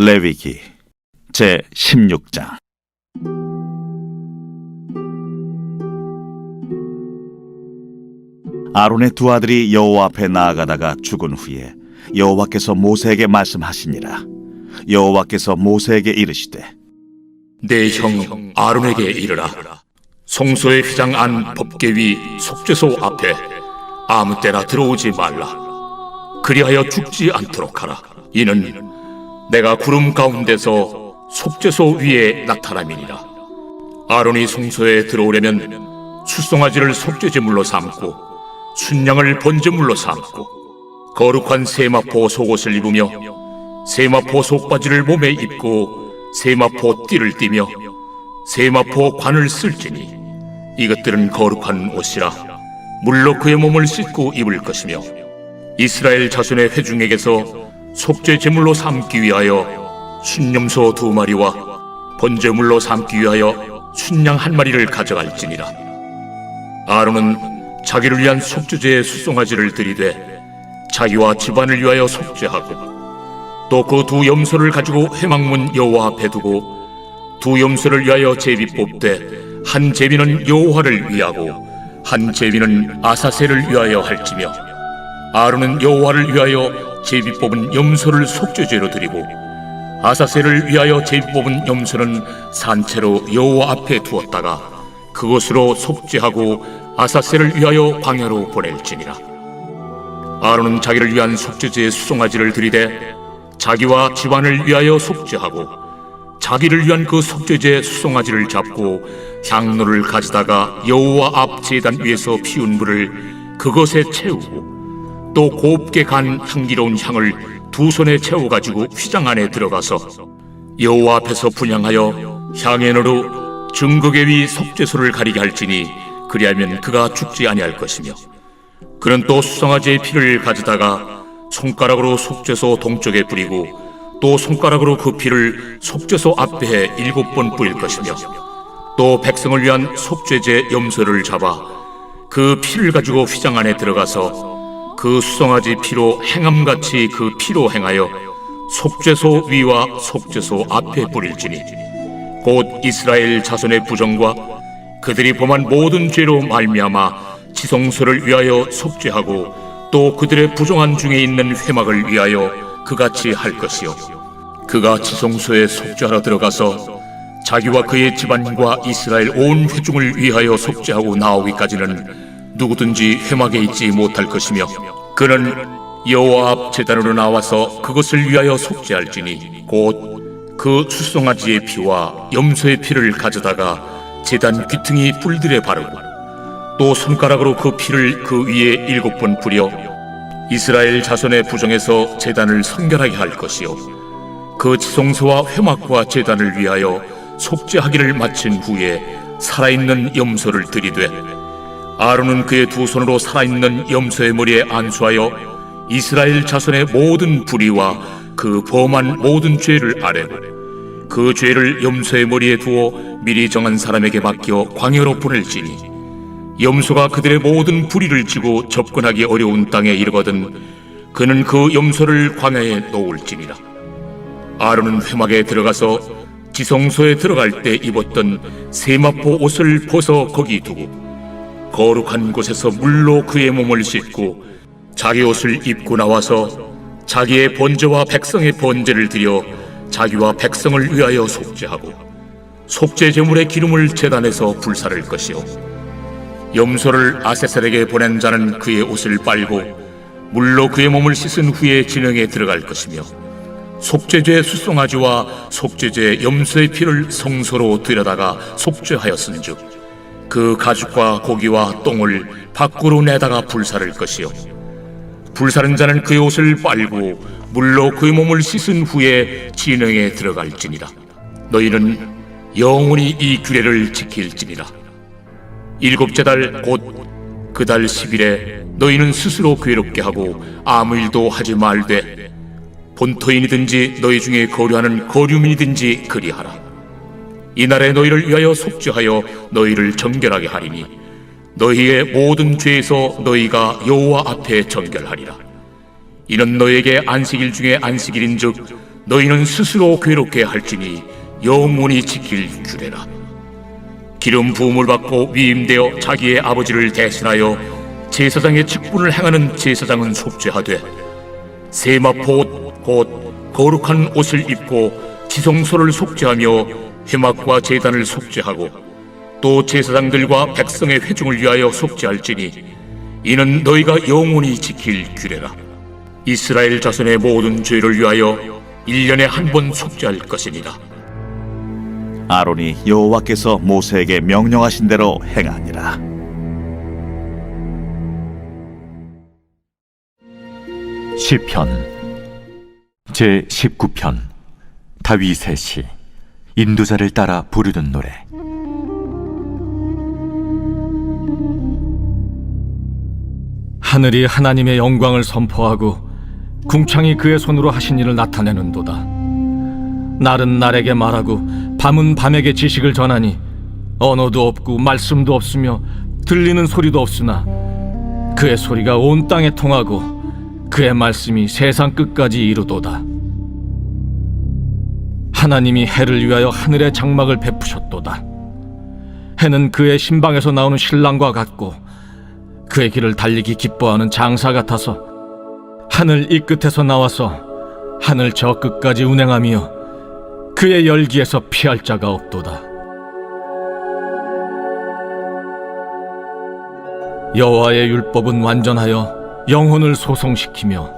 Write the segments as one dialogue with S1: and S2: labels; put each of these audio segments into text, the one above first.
S1: 레위기 제 16장 아론의 두 아들이 여호와 앞에 나아가다가 죽은 후에 여호와께서 모세에게 말씀하시니라 여호와께서 모세에게 이르시되
S2: 내 형 아론에게 이르라. 성소의 휘장 안 법계 위 속죄소 앞에 아무 때나 들어오지 말라. 그리하여 죽지 않도록 하라. 이는 내가 구름 가운데서 속죄소 위에 나타남이니라. 아론이 성소에 들어오려면 수송아지를 속죄제물로 삼고 순양을 번제물로 삼고 거룩한 세마포 속옷을 입으며 세마포 속바지를 몸에 입고 세마포 띠를 띠며 세마포 관을 쓸지니 이것들은 거룩한 옷이라 물로 그의 몸을 씻고 입을 것이며 이스라엘 자손의 회중에게서 속죄 제물로 삼기 위하여 순념소 두 마리와 번제물로 삼기 위하여 순양 한 마리를 가져갈지니라. 아론은 자기를 위한 속죄제의 수송아지를 들이되 자기와 집안을 위하여 속죄하고 또 그 두 염소를 가지고 회막문 여호와 앞에 두고 두 염소를 위하여 제비 뽑되 한 제비는 여호와를 위하고 한 제비는 아사셀을 위하여 할지며 아론은 여호와를 위하여 제비 뽑은 염소를 속죄제로 드리고 아사셀을 위하여 제비 뽑은 염소는 산채로 여호와 앞에 두었다가 그것으로 속죄하고 아사셀을 위하여 광야로 보낼지니라. 아론은 자기를 위한 속죄제의 수송아지를 드리되 자기와 집안을 위하여 속죄하고 자기를 위한 그 속죄제 수송아지를 잡고 향로를 가지다가 여호와 앞 제단 위에서 피운 불을 그것에 채우고 또 곱게 간 향기로운 향을 두 손에 채워 가지고 휘장 안에 들어가서 여호와 앞에서 분양하여 향연으로 증거계 위 속죄소를 가리게 할지니 그리하면 그가 죽지 아니할 것이며 그는 또 수송아지의 피를 가져다가 손가락으로 속죄소 동쪽에 뿌리고 또 손가락으로 그 피를 속죄소 앞에 일곱 번 뿌릴 것이며 또 백성을 위한 속죄제 염소를 잡아 그 피를 가지고 휘장 안에 들어가서 그 수송아지 피로 행함같이 그 피로 행하여 속죄소 위와 속죄소 앞에 뿌릴지니 곧 이스라엘 자손의 부정과 그들이 범한 모든 죄로 말미암아 지성소를 위하여 속죄하고 또 그들의 부정한 중에 있는 회막을 위하여 그같이 할 것이요. 그가 지성소에 속죄하러 들어가서 자기와 그의 집안과 이스라엘 온 회중을 위하여 속죄하고 나오기까지는 누구든지 회막에 있지 못할 것이며 그는 여호와 앞 제단으로 나와서 그것을 위하여 속죄할지니 곧 그 수송아지의 피와 염소의 피를 가져다가 제단 귀퉁이 뿔들에 바르고 또 손가락으로 그 피를 그 위에 일곱 번 뿌려 이스라엘 자손의 부정에서 제단을 성결하게 할 것이요 그 지성소와 회막과 제단을 위하여 속죄하기를 마친 후에 살아있는 염소를 들이되 아론은 그의 두 손으로 살아있는 염소의 머리에 안수하여 이스라엘 자손의 모든 불의와 그 범한 모든 죄를 아뢰고 그 죄를 염소의 머리에 두어 미리 정한 사람에게 맡겨 광야로 보낼지니 염소가 그들의 모든 불의를 지고 접근하기 어려운 땅에 이르거든 그는 그 염소를 광야에 놓을지니라. 아론은 회막에 들어가서 지성소에 들어갈 때 입었던 세마포 옷을 벗어 거기 두고 거룩한 곳에서 물로 그의 몸을 씻고 자기 옷을 입고 나와서 자기의 번제와 백성의 번제를 드려 자기와 백성을 위하여 속죄하고 속죄 제물의 기름을 제단에서 불사를 것이요. 염소를 아세셀에게 보낸 자는 그의 옷을 빨고 물로 그의 몸을 씻은 후에 진영에 들어갈 것이며 속죄제 수송아지와 속죄제 염소의 피를 성소로 들여다가 속죄하였은즉 그 가죽과 고기와 똥을 밖으로 내다가 불사를 것이요. 불사른 자는 그의 옷을 빨고 물로 그의 몸을 씻은 후에 진영에 들어갈지니라. 너희는 영원히 이 규례를 지킬지니라. 일곱째 달 곧 그 달 10일에 너희는 스스로 괴롭게 하고 아무 일도 하지 말되 본토인이든지 너희 중에 거류하는 거류민이든지 그리하라 이날에 너희를 위하여 속죄하여 너희를 정결하게 하리니 너희의 모든 죄에서 너희가 여호와 앞에 정결하리라 이는 너희에게 안식일 중에 안식일인즉 너희는 스스로 괴롭게 할지니 영원히 지킬 규례라. 기름 부음을 받고 위임되어 자기의 아버지를 대신하여 제사장의 직분을 행하는 제사장은 속죄하되 세마포 곧 거룩한 옷을 입고 지성소를 속죄하며 회막과 제단을 속죄하고 또 제사장들과 백성의 회중을 위하여 속죄할지니 이는 너희가 영원히 지킬 규례라. 이스라엘 자손의 모든 죄를 위하여 일년에 한 번 속죄할 것이니라.
S1: 아론이 여호와께서 모세에게 명령하신 대로 행하니라.
S3: 시편. 제 19편. 다윗의 시 인도자를 따라 부르는 노래
S4: 하늘이 하나님의 영광을 선포하고 궁창이 그의 손으로 하신 일을 나타내는도다. 날은 날에게 말하고 밤은 밤에게 지식을 전하니 언어도 없고 말씀도 없으며 들리는 소리도 없으나 그의 소리가 온 땅에 통하고 그의 말씀이 세상 끝까지 이루도다. 하나님이 해를 위하여 하늘의 장막을 베푸셨도다. 해는 그의 신방에서 나오는 신랑과 같고 그의 길을 달리기 기뻐하는 장사 같아서 하늘 이 끝에서 나와서 하늘 저 끝까지 운행하며 그의 열기에서 피할 자가 없도다. 여호와의 율법은 완전하여 영혼을 소송시키며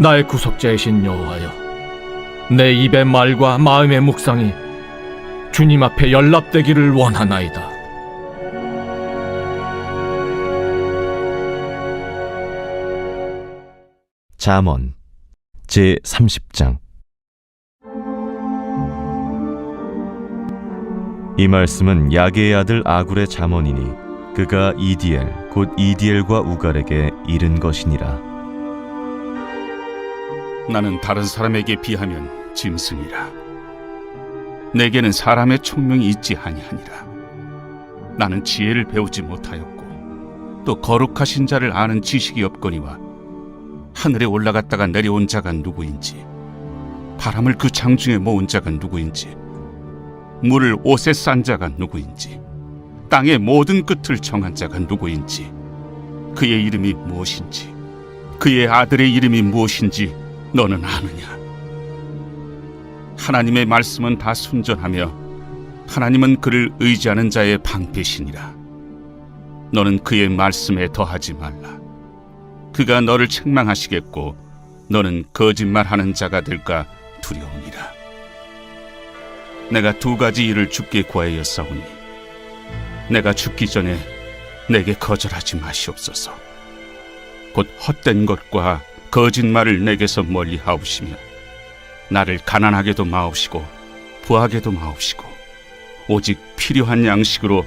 S4: 나의 구속자이신 여호와여 내 입의 말과 마음의 묵상이 주님 앞에 연락되기를 원하나이다.
S5: 잠언 제 30장 이 말씀은 야게의 아들 아굴의 잠언이니 그가 이디엘 곧 이디엘과 우갈에게 이른 것이니라
S6: 나는 다른 사람에게 비하면 짐승이라. 내게는 사람의 총명이 있지 아니하니라. 나는 지혜를 배우지 못하였고 또 거룩하신 자를 아는 지식이 없거니와 하늘에 올라갔다가 내려온 자가 누구인지 바람을 그 장중에 모은 자가 누구인지 물을 옷에 싼 자가 누구인지 땅의 모든 끝을 정한 자가 누구인지 그의 이름이 무엇인지 그의 아들의 이름이 무엇인지 너는 아느냐? 하나님의 말씀은 다 순전하며 하나님은 그를 의지하는 자의 방패시니라. 너는 그의 말씀에 더하지 말라. 그가 너를 책망하시겠고 너는 거짓말하는 자가 될까 두려우니라. 내가 두 가지 일을 주께 구하였사오니 내가 죽기 전에 내게 거절하지 마시옵소서. 곧 헛된 것과 거짓말을 내게서 멀리 하옵시며 나를 가난하게도 마옵시고 부하게도 마옵시고 오직 필요한 양식으로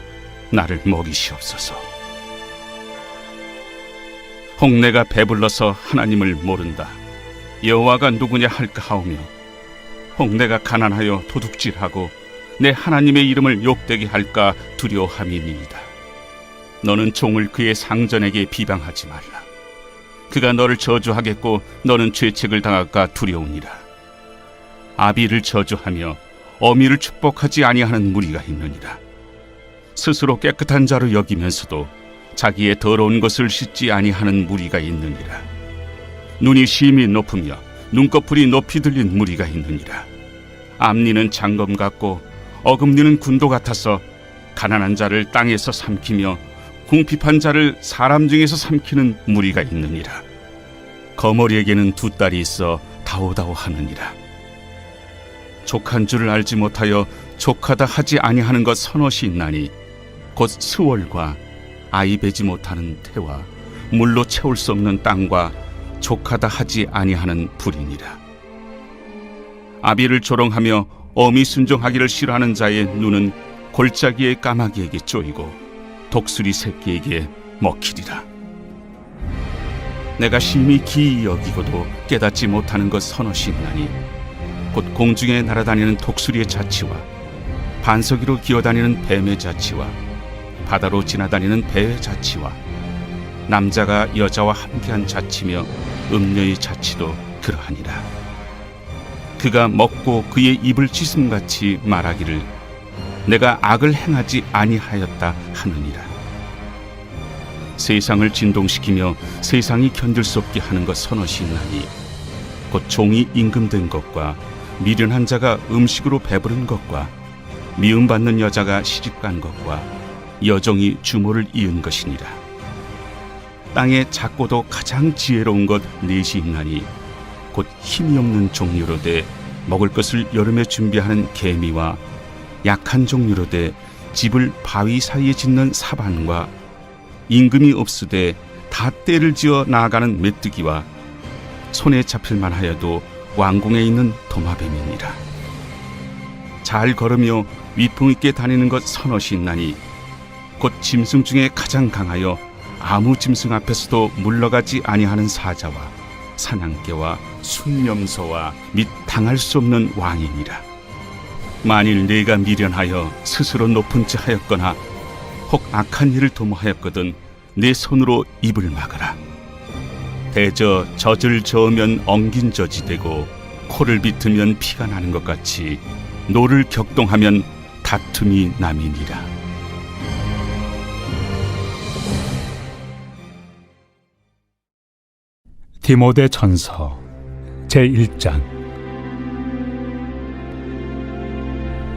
S6: 나를 먹이시옵소서. 혹 내가 배불러서 하나님을 모른다. 여호와가 누구냐 할까 하오며 혹 내가 가난하여 도둑질하고 내 하나님의 이름을 욕되게 할까 두려워함이니이다. 너는 종을 그의 상전에게 비방하지 말라. 그가 너를 저주하겠고 너는 죄책을 당할까 두려우니라. 아비를 저주하며 어미를 축복하지 아니하는 무리가 있느니라. 스스로 깨끗한 자로 여기면서도 자기의 더러운 것을 씻지 아니하는 무리가 있느니라. 눈이 심히 높으며 눈꺼풀이 높이 들린 무리가 있느니라. 앞니는 장검 같고 어금니는 군도 같아서 가난한 자를 땅에서 삼키며 궁핍한 자를 사람 중에서 삼키는 무리가 있느니라. 거머리에게는 두 딸이 있어 다오다오 하느니라. 족한 줄을 알지 못하여 족하다 하지 아니하는 것 서너시 있나니 곧 스월과 아이 베지 못하는 태와 물로 채울 수 없는 땅과 족하다 하지 아니하는 불이니라. 아비를 조롱하며 어미 순종하기를 싫어하는 자의 눈은 골짜기의 까마귀에게 쪼이고 독수리 새끼에게 먹히리라. 내가 심히 기이 여기고도 깨닫지 못하는 것 있나니 곧 공중에 날아다니는 독수리의 자치와 반석 위로 기어다니는 뱀의 자치와 바다로 지나다니는 배의 자치와 남자가 여자와 함께한 자치며 음녀의 자치도 그러하니라. 그가 먹고 그의 입을 찢음같이 말하기를 내가 악을 행하지 아니하였다 하느니라. 세상을 진동시키며 세상이 견딜 수 없게 하는 것 서너시 있나니 곧 종이 임금된 것과 미련한 자가 음식으로 배부른 것과 미움받는 여자가 시집간 것과 여종이 주모를 이은 것이니라. 땅에 작고도 가장 지혜로운 것 넷이 있나니 곧 힘이 없는 종류로 돼 먹을 것을 여름에 준비하는 개미와 약한 종류로 돼 집을 바위 사이에 짓는 사반과 임금이 없으되 다 때를 지어 나아가는 메뚜기와 손에 잡힐 만 하여도 왕궁에 있는 도마뱀이니라. 잘 걸으며 위풍 있게 다니는 것 있나니 곧 짐승 중에 가장 강하여 아무 짐승 앞에서도 물러가지 아니하는 사자와 사냥개와 순념소와 및 당할 수 없는 왕이니라. 만일 내가 미련하여 스스로 높은 지 하였거나 혹 악한 일을 도모하였거든 내 손으로 입을 막아라. 대저 젖을 저으면 엉긴 젖이 되고 코를 비트면 피가 나는 것 같이 노를 격동하면 다툼이 남이니라.
S7: 디모데 전서 제1장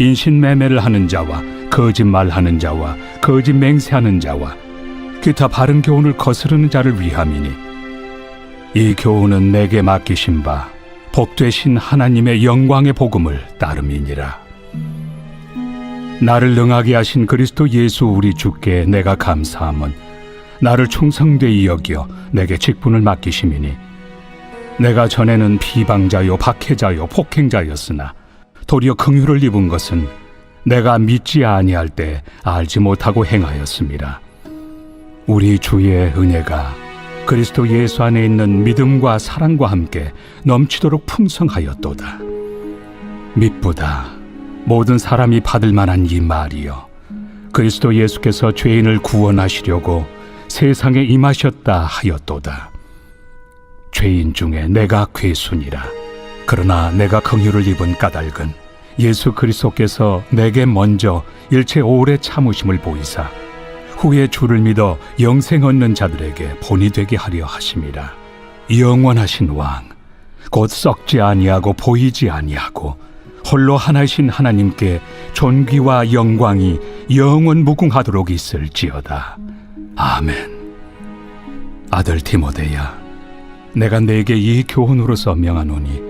S7: 인신매매를 하는 자와 거짓말하는 자와 거짓 맹세하는 자와 기타 바른 교훈을 거스르는 자를 위함이니 이 교훈은 내게 맡기신 바 복되신 하나님의 영광의 복음을 따름이니라. 나를 능하게 하신 그리스도 예수 우리 주께 내가 감사함은 나를 충성되이 여겨 내게 직분을 맡기심이니 내가 전에는 비방자요 박해자요 폭행자였으나 도리어 긍휼을 입은 것은 내가 믿지 아니할 때 알지 못하고 행하였습니다. 우리 주의 은혜가 그리스도 예수 안에 있는 믿음과 사랑과 함께 넘치도록 풍성하였도다. 믿보다 모든 사람이 받을 만한 이 말이요. 그리스도 예수께서 죄인을 구원하시려고 세상에 임하셨다 하였도다. 죄인 중에 내가 괴순이라. 그러나 내가 긍휼을 입은 까닭은 예수 그리스도께서 내게 먼저 일체 오래 참으심을 보이사 후에 주를 믿어 영생 얻는 자들에게 본이 되게 하려 하심이라. 영원하신 왕 곧 썩지 아니하고 보이지 아니하고 홀로 하나이신 하나님께 존귀와 영광이 영원 무궁하도록 있을지어다. 아멘. 아들 디모데야 내가 네게 이 교훈으로서 명하노니